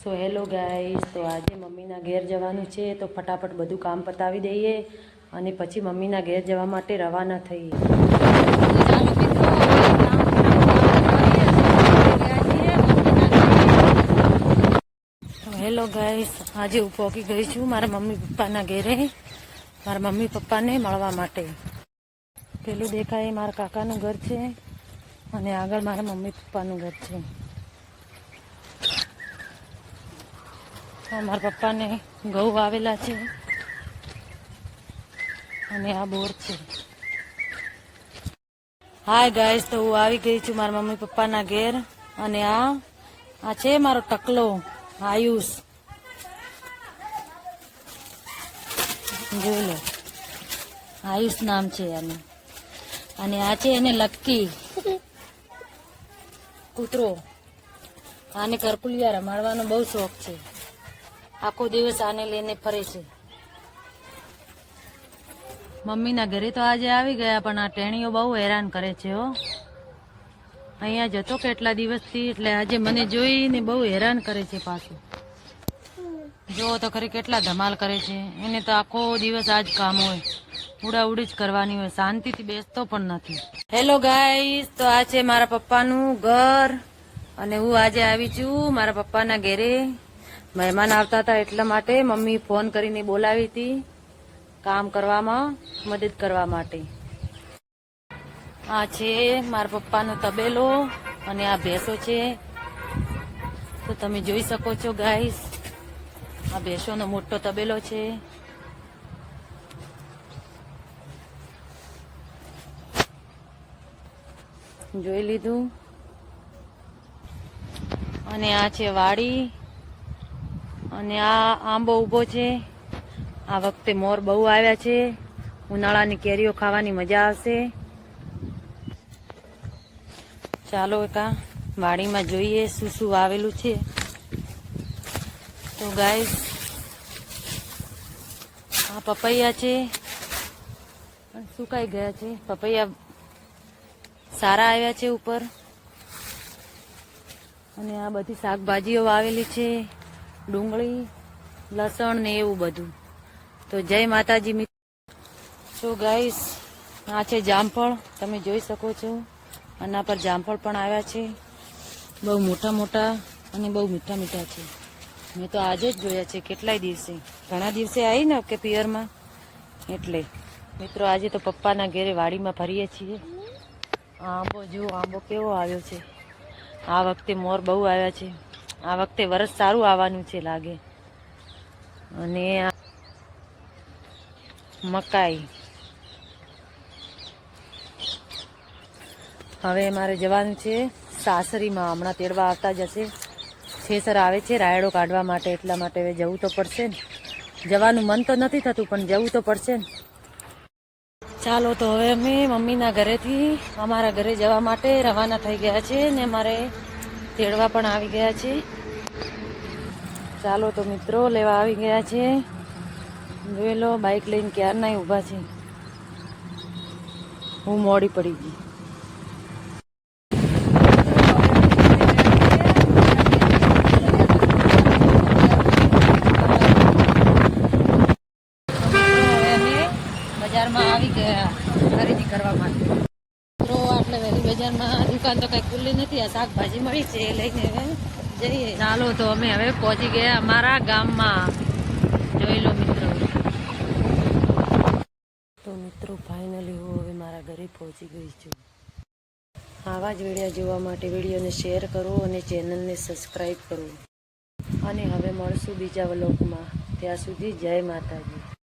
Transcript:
So hello guys તો આજે મમ્મીના ઘેર જવાનું છે, તો ફટાફટ બધું કામ પતાવી દઈએ અને પછી મમ્મીના ઘેર જવા માટે રવાના થઈએ. હેલો ગાઈસ આજે હું પહોંચી ગઈ છું મારા મમ્મી પપ્પાના ઘેરે, મારા મમ્મી પપ્પાને મળવા માટે. પેલું દેખાય મારા કાકાનું ઘર છે અને આગળ મારા મમ્મી પપ્પાનું ઘર છે. મારા પપ્પાને ઘઉં વાવેલા છે. અને આ બોર છે. હાય ગાઈસ તો હું આવી ગઈ છું મારા મમ્મી પપ્પાના ઘેર. અને આ આ છે મારો ટકલો, આયુષ. જોઈ લો. આયુષ નામ છે આનું. અને આ છે એને લક્કી કૂતરો. આને કરકુલિયા રમાડવાનો બહુ શોખ છે. આખો દિવસ આને લઈને ફરે છે. મમ્મીના ઘરે તો આજે આવી ગયા પણ આ ટેણીઓ બહુ હેરાન કરે છે હો. અહીંયા જતો કેટલા દિવસથી એટલે આજે મને જોઈને બહુ હેરાન કરે છે પાછું. જો તો ખરી કેટલા ધમાલ કરે છે. એને તો આખો દિવસ આજ કામ હોય. ઉડાઉડી જ કરવાની હોય. શાંતિથી બેસતો પણ નથી. હેલો ગાઈસ તો આ છે મારા પપ્પાનું ઘર. અને હું આજે આવી છું મારા પપ્પાના ઘેરે. મહેમાન આવતા હતા એટલા માટે મમ્મી ફોન કરીને બોલાવી હતી કામ કરવામાં, મદદ કરવા માટે. આ છે મારા પપ્પાનો તબેલો અને આ ભેંસો છે. તો તમે જોઈ શકો છો ગાઈસ આ ભેંસોનો મોટો તબેલો છે. જોઈ લીધું. અને આ છે વાડી. અને આ આંબો ઊભો છે. આ વખતે મોર બહુ આવ્યા છે. ઉનાળાની કેરીઓ ખાવાની મજા આવશે ચાલો એકા વાડીમાં જોઈએ શું શું વાવેલું છે. તો ગાય આ પપૈયા છે. પણ સુકાઈ ગયા છે. પપૈયા સારા આવ્યા છે ઉપર. અને આ બધી શાકભાજીઓ વાવેલી છે. ડુંગળી, લસણ ને એવું બધું. તો જય માતાજી મિત્ર સો ગાઈસ, આ છે જામફળ. તમે જોઈ શકો છો. આના પર જામફળ પણ આવ્યા છે. બહુ મોટા મોટા અને બહુ મીઠા મીઠા છે. મેં તો આજે જ જોયા છે કેટલાય દિવસે. ઘણા દિવસે આવી ને કે પિયરમાં? એટલે. મિત્રો, આજે તો પપ્પાના ઘેરે વાડીમાં ફરીએ છીએ. આંબો, જુઓ, આંબો કેવો આવ્યો છે. આ વખતે મોર બહુ આવ્યા છે. આ વખતે વરસ સારું આવવાનું છે લાગે. અને મકાઈ. હવે મારે જવાનું છે સાસરીમાં. હમણાં તેડવા આવતા જશે છેસર આવે છે રાયડો કાઢવા માટે, એટલા માટે હવે જવું તો પડશે ને. જવાનું મન તો નથી થતું, પણ જવું તો પડશે ને. ચાલો તો હવે અમે મમ્મીના ઘરેથી અમારા ઘરે જવા માટે રવાના થઈ ગયા છે ને અમારે તેડવા પણ આવી ગયા છે. ચાલો તો મિત્રો, લેવા આવી ગયા છે. જોઈ લો બાઇક લઈને ક્યારના ઊભા છે. હું મોડી પડી ગઈ હવે અમે બજારમાં આવી ગયા ખરીદી કરવા માટે મિત્રો આટલે વહેલી બજારમાં દુકાન તો કઈ ખુલ્લી નથી આ શાકભાજી મળી છે એ લઈને હવે જઈએ. ચાલો તો અમે હવે પહોંચી ગયા અમારા ગામમાં. જોઈ લો મિત્રો. તો મિત્રો ફાઇનલી હું હવે મારા ઘરે પહોંચી ગઈ છું. આવા જ વીડિયો જોવા માટે વિડીયોને શેર કરો અને ચેનલને સબસ્ક્રાઈબ કરો. અને હવે મળશું બીજા વ્લોગમાં. ત્યાં સુધી જય માતાજી.